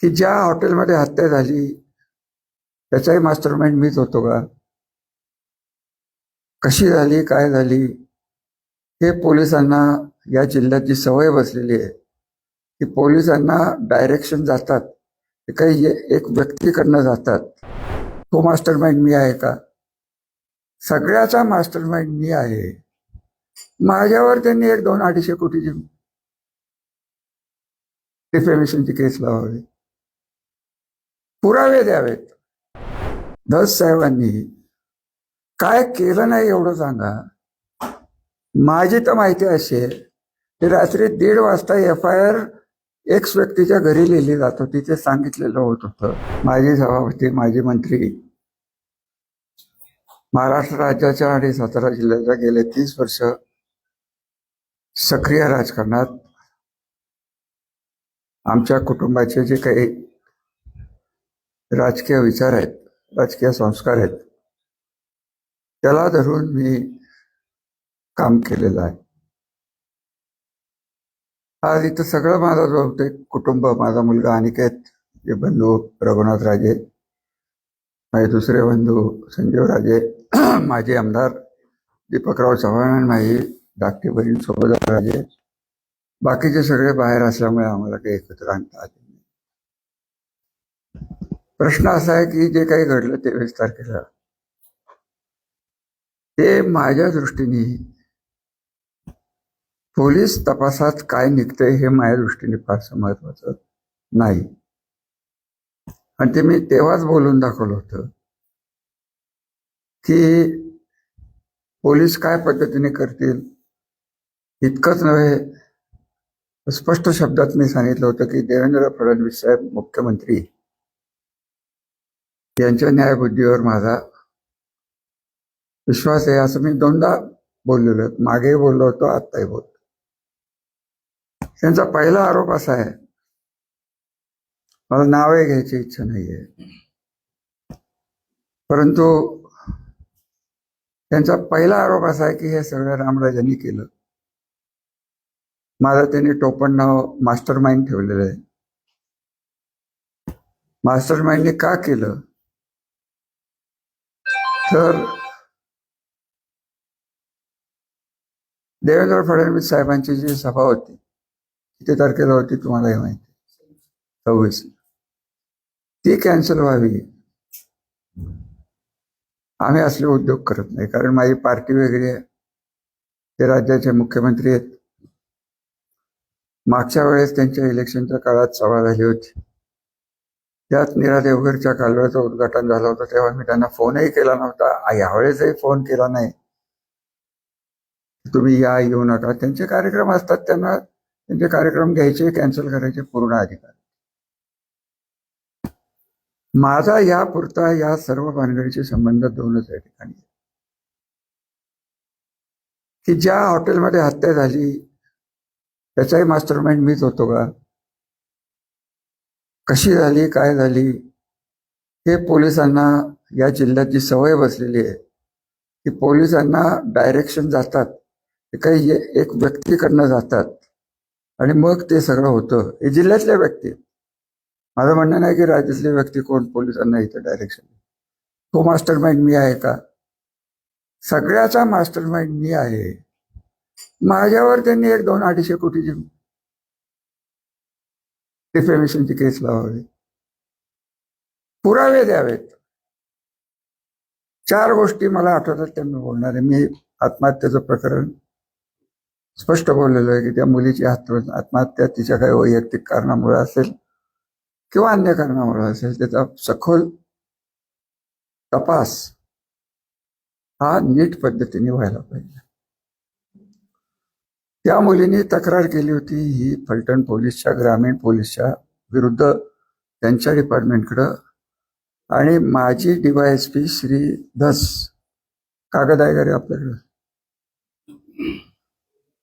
की ज्या हॉटेलमध्ये हत्या झाली त्याचाही मास्टर माइंड मीच होतो का? कशी झाली काय झाली? हे पोलिसांना या जिल्ह्याची सवय बसलेली आहे. की पोलिसांना डायरेक्शन जातात. ते काही एक व्यक्तीकडनं जातात. तो मास्टर माइंड मी आहे का? सगळ्याचा मास्टर माइंड मी आहे. माझ्यावर त्यांनी एक दोन अडीचशे कोटीची डिफेमेशनची केस लावावी. पुरावे द्यावेत. धस साहेबांनी काय केलं नाही एवढं सांगा. माझी तर माहिती अशी आहे की रात्री दीड वाजता एफ आय आर एक्स व्यक्तीच्या घरी लिहिली जात होती ते सांगितलेलं होत होतं. माजी सभापती माजी मंत्री. महाराष्ट्र राज्याच्या आणि सातारा जिल्ह्याच्या गेले तीस वर्ष सक्रिय राजकारणात आमच्या कुटुंबाचे जे काही राजकीय विचार आहेत राजकीय संस्कार आहेत. त्याला धरून मी काम केलेलं आहे. आज इथं सगळं माझा जो ते कुटुंब माझा मुलगा अनिकेत जे बंधू रघुनाथ राजे माझे दुसरे बंधू संजीव राजे माझे आमदार दीपकराव चव्हाण आणि माझी धाकटी बहीण सोबत राजे बाकीचे सगळे बाहेर असल्यामुळे आम्हाला काही एकत्र आणता आले प्रश्न असा आहे की जे काही घडलं तेवीस तारखेला ते माझ्या दृष्टीने पोलीस तपासात काय निघतंय हे माझ्या दृष्टीने फारसं महत्वाचं नाही. आणि ते मी तेव्हाच बोलून दाखवलं होतं की पोलीस काय पद्धतीने करतील इतकंच नव्हे स्पष्ट शब्दात मी सांगितलं होतं की देवेंद्र फडणवीस साहेब मुख्यमंत्री यांच्या न्यायबुद्धीवर माझा विश्वास आहे असं मी दोनदा बोललेलो मागेही बोललो होतो आत्ताही बोलतो त्यांचा पहिला आरोप असा आहे मला नावे घ्यायची इच्छा नाहीये. परंतु त्यांचा पहिला आरोप असा आहे की हे सगळं रामराजांनी केलं. माझं त्यांनी टोपण नाव मास्टर माइंड ठेवलेलं आहे. मास्टर माइंडने का केलं? तर देवेंद्र फडणवीस साहेबांची जी सभा होती किती तारखेला होती तुम्हाला हे माहिती सव्वीस. ती कॅन्सल व्हावी. आम्ही असले उद्योग करत नाही कारण माझी पार्टी वेगळी आहे. ते राज्याचे मुख्यमंत्री आहेत. मागच्या वेळेस त्यांच्या इलेक्शनच्या काळात सभा झाली होती. त्याच नीरा देवघरच्या कालव्याचं उद्घाटन झालं होतं तेव्हा मी त्यांना फोनही केला नव्हता. यावेळेसही फोन केला नाही. तुम्ही या येऊ नका. त्यांचे कार्यक्रम असतात त्यांना त्यांचे कार्यक्रम घ्यायचे कॅन्सल करायचे पूर्ण अधिकार. माझा यापुरता या सर्व भानगडीचे संबंध दोनच या ठिकाणी की ज्या हॉटेलमध्ये हत्या झाली त्याचाही मास्टर माइंड मीच होतो का? कशी झाली काय झाली हे पोलिसांना या जिल्ह्याची सवय बसलेली आहे. की पोलिसांना डायरेक्शन जातात ते काही एक व्यक्तीकडनं जातात आणि मग ते सगळं होतं. हे जिल्ह्यातल्या व्यक्ती. माझं म्हणणं नाही की राज्यातले व्यक्ती कोण पोलिसांना इथं डायरेक्शन तो मास्टर माइंड मी आहे का? सगळ्याचा मास्टर माइंड मी आहे. माझ्यावर त्यांनी एक दोन अडीचशे कोटीची डिफेमेशनची केस लावावी. पुरावे द्यावेत. चार गोष्टी मला आठवतात त्या मी बोलणार आहे. मी आत्महत्येचं प्रकरण स्पष्ट बोललेलो आहे की त्या मुलीची आत्महत्या तिच्या काही वैयक्तिक कारणामुळे असेल किंवा अन्य कारणामुळे असेल त्याचा सखोल तपास हा नीट पद्धतीने व्हायला पाहिजे. त्या मुलीने तक्रार केली होती. ही फलटण पोलीसच्या ग्रामीण पोलीसच्या विरुद्ध त्यांच्या डिपार्टमेंटकडं आणि माझी पी श्री धस कागद आहे का रे आपल्याकडं?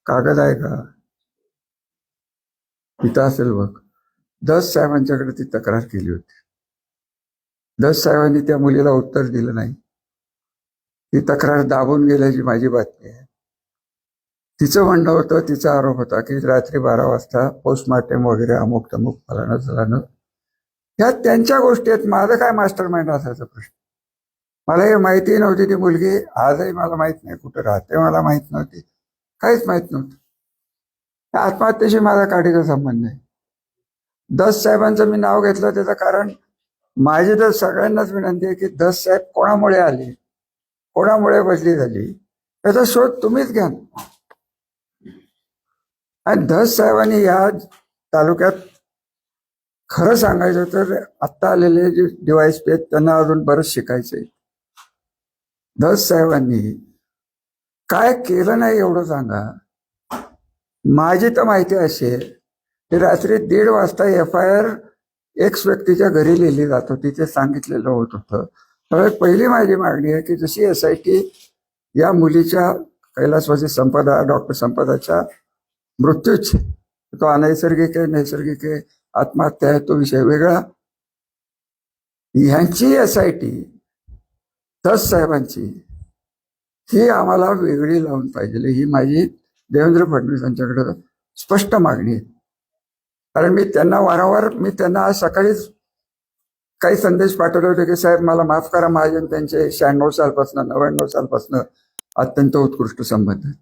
कागद आहे का? तिथं असेल बघ. दस साहेबांच्याकडे ती तक्रार केली होती. दस साहेबांनी त्या मुलीला उत्तर दिलं नाही. ती तक्रार दाबून गेल्याची माझी बातमी आहे. तिचं म्हणणं होतं तिचा आरोप होता की रात्री बारा वाजता पोस्टमार्टम वगैरे अमुक तमुक फलानं झाल्यानं ह्या त्यांच्या गोष्टी आहेत. माझं काय मास्टर माइंड असायचा प्रश्न? मला हे माहिती नव्हती ती मुलगी. आजही मला माहीत नाही. कुठं राहते मला माहीत नव्हती. काहीच माहीत नव्हतं. आत्महत्येशी माझा काठीचा संबंध आहे दस साहेबांचं मी नाव घेतलं त्याचं कारण माझी तर सगळ्यांनाच विनंती आहे की दस साहेब कोणामुळे आले? कोणामुळे बदली झाली? त्याचा शोध तुम्हीच घ्या आणि धस साहेबांनी या तालुक्यात खरं सांगायचं तर आत्ता आलेले जे डिवाइस आहेत त्यांना अजून बरंच शिकायचंय. धस साहेबांनी काय केलं नाही एवढं सांगा. माझी तर माहिती असे की रात्री दीड वाजता एफ आय आर एक्स व्यक्तीच्या घरी लिहिली जात होती ते सांगितलेलं होत होतं. तर पहिली माझी मागणी आहे की जशी एस आय टी या मुलीच्या कैलासवासी संपदा डॉक्टर संपदाच्या मृत्यूच तो अनैसर्गिक आहे नैसर्गिक आहे आत्महत्या आहे तो विषय वेगळा. ह्यांची एस आय टी तस साहेबांची ही आम्हाला वेगळी लावून पाहिजे. ही माझी देवेंद्र फडणवीस यांच्याकडे स्पष्ट मागणी आहे. कारण मी त्यांना वारंवार मी त्यांना आज सकाळीच काही संदेश पाठवले होते की साहेब मला माफ करा महाजन त्यांचे शहाण्णव सालपासून नव्याण्णव सालपासून अत्यंत उत्कृष्ट संबंध आहेत.